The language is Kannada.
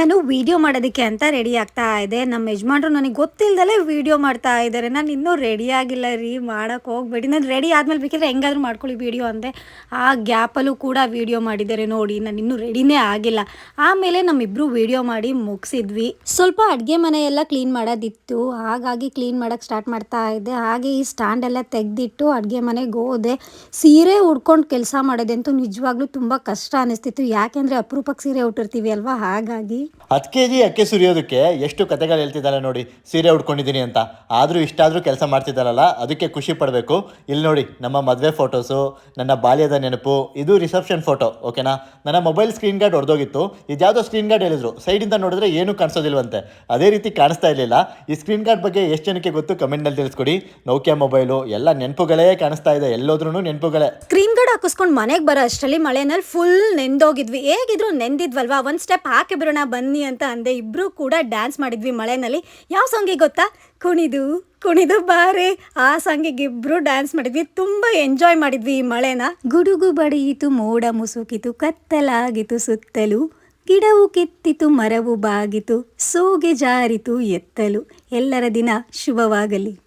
ನಾನು ವಿಡಿಯೋ ಮಾಡೋದಕ್ಕೆ ಅಂತ ರೆಡಿ ಆಗ್ತಾ ಇದೆ. ನಮ್ಮ ಯಜಮಾನ್ರು ನನಗೆ ಗೊತ್ತಿಲ್ಲದಲ್ಲೇ ವಿಡಿಯೋ ಮಾಡ್ತಾ ಇದ್ದಾರೆ ನಾನು ಇನ್ನೂ ರೆಡಿ ಆಗಿಲ್ಲ ರೀ, ಮಾಡೋಕೆ ಹೋಗ್ಬೇಡಿ. ನಾನು ರೆಡಿ ಆದಮೇಲೆ ಬೇಕಿದ್ರೆ ಹೆಂಗಾದರೂ ಮಾಡ್ಕೊಳ್ಳಿ ವಿಡಿಯೋ ಅಂದೆ. ಆ ಗ್ಯಾಪಲ್ಲೂ ಕೂಡ ವಿಡಿಯೋ ಮಾಡಿದ್ದಾರೆ ನೋಡಿ, ನಾನು ಇನ್ನೂ ರೆಡಿನೇ ಆಗಿಲ್ಲ. ಆಮೇಲೆ ನಮ್ಮಿಬ್ಬರು ವಿಡಿಯೋ ಮಾಡಿ ಮುಗಿಸಿದ್ವಿ. ಸ್ವಲ್ಪ ಅಡುಗೆ ಮನೆಯೆಲ್ಲ ಕ್ಲೀನ್ ಮಾಡೋದಿತ್ತು. ಹಾಗಾಗಿ ಕ್ಲೀನ್ ಮಾಡೋಕ್ಕೆ ಸ್ಟಾರ್ಟ್ ಮಾಡ್ತಾ ಇದ್ದೆ. ಹಾಗೆ ಈ ಸ್ಟ್ಯಾಂಡ್ ಎಲ್ಲ ತೆಗೆದಿಟ್ಟು ಅಡುಗೆ ಮನೆಗೆ ಹೋದೆ. ಸೀರೆ ಉಡ್ಕೊಂಡು ಕೆಲಸ ಮಾಡೋದಂತೂ ನಿಜವಾಗ್ಲೂ ತುಂಬ ಕಷ್ಟ ಅನಿಸ್ತಿತ್ತು. ಯಾಕೆಂದರೆ ಅಪರೂಪಕ್ಕೆ ಸೀರೆ ಉಟ್ಟಿರ್ತೀವಿ ಅಲ್ವಾ? ಹಾಗಾಗಿ ಹತ್ತು ಕೆ ಜಿ ಅಕ್ಕಿ ಸುರಿಯೋದಕ್ಕೆ ಎಷ್ಟು ಕತೆಗಳು ಹೇಳ್ತಿದ್ದಾಳೆ ನೋಡಿ. ಸೀರೆ ಉಟ್ಕೊಂಡಿದ್ದೀನಿ ಅಂತ. ಆದರೂ ಇಷ್ಟಾದರೂ ಕೆಲಸ ಮಾಡ್ತಿದ್ದಾರಲ್ಲ ಅದಕ್ಕೆ ಖುಷಿ ಪಡಬೇಕು. ಇಲ್ಲಿ ನೋಡಿ, ನಮ್ಮ ಮದುವೆ ಫೋಟೋಸು, ನನ್ನ ಬಾಲ್ಯದ ನೆನಪು, ಇದು ರಿಸೆಪ್ಷನ್ ಫೋಟೋ, ಓಕೆನಾ? ನನ್ನ ಮೊಬೈಲ್ ಸ್ಕ್ರೀನ್ ಗಾರ್ಡ್ ಹೊಡೆದೋಗಿತ್ತು ಇದ್ಯಾವುದೋ ಸ್ಕ್ರೀನ್ ಗಾರ್ಡ್ ಹೇಳಿದ್ರು. ಸೈಡಿಂದ ನೋಡಿದ್ರೆ ಏನೂ ಕಾಣಿಸೋದಿಲ್ವಂತೆ. ಅದೇ ರೀತಿ ಕಾಣಿಸ್ತಾ ಇರಲಿಲ್ಲ. ಈ ಸ್ಕ್ರೀನ್ ಗಾರ್ಡ್ ಬಗ್ಗೆ ಎಷ್ಟು ಜನಕ್ಕೆ ಗೊತ್ತು ಕಮೆಂಟ್ನಲ್ಲಿ ತಿಳಿಸ್ಕೊಡಿ. ನೋಕಿಯಾ ಮೊಬೈಲು, ಎಲ್ಲ ನೆನಪುಗಳೇ ಕಾಣಿಸ್ತಾ ಇದೆ. ಎಲ್ಲೋದ್ರೂ ನೆನಪುಗಳೇ. ಸ್ಕ್ರೀನ್ ಗಾರ್ಡ್ ಹಾಕಿಸ್ಕೊಂಡು ಮನೆಗೆ ಬರೋ ಅಷ್ಟರಲ್ಲಿ ಮಳೆನಲ್ಲಿ ಫುಲ್ ನೆಂದೋಗಿದ್ವಿ. ಹೇಗಿದ್ರು ನೆಂದಿದ್ವಲ್ವಾ? ಒಂದು ಸ್ಟೆಪ್ ಹಾಕಿ ಬಿಡೋಣ ಬನ್ನಿ ಅಂತ ಅಂದೆ. ಇಬ್ಬರೂ ಕೂಡ ಡ್ಯಾನ್ಸ್ ಮಾಡಿದ್ವಿ ಮಳೆನಲ್ಲಿ. ಯಾವ ಸಾಂಗಿಗೆ ಗೊತ್ತಾ? ಕುಣಿದು ಕುಣಿದು ಬಾರೆ. ಆ ಸಾಂಗಿಗೆ ಇಬ್ರು ಡ್ಯಾನ್ಸ್ ಮಾಡಿದ್ವಿ. ತುಂಬ ಎಂಜಾಯ್ ಮಾಡಿದ್ವಿ ಈ ಮಳೆನ. ಗುಡುಗು ಬಡಿಯಿತು, ಮೋಡ ಮುಸುಕಿತು, ಕತ್ತಲಾಗಿತು ಸುತ್ತಲೂ. ಗಿಡವು ಕಿತ್ತಿತು, ಮರವು ಬಾಗಿತು. ಸೋಗೆ ಜಾರಿತು, ಎತ್ತಲು. ಎಲ್ಲರ ದಿನ ಶುಭವಾಗಲಿ.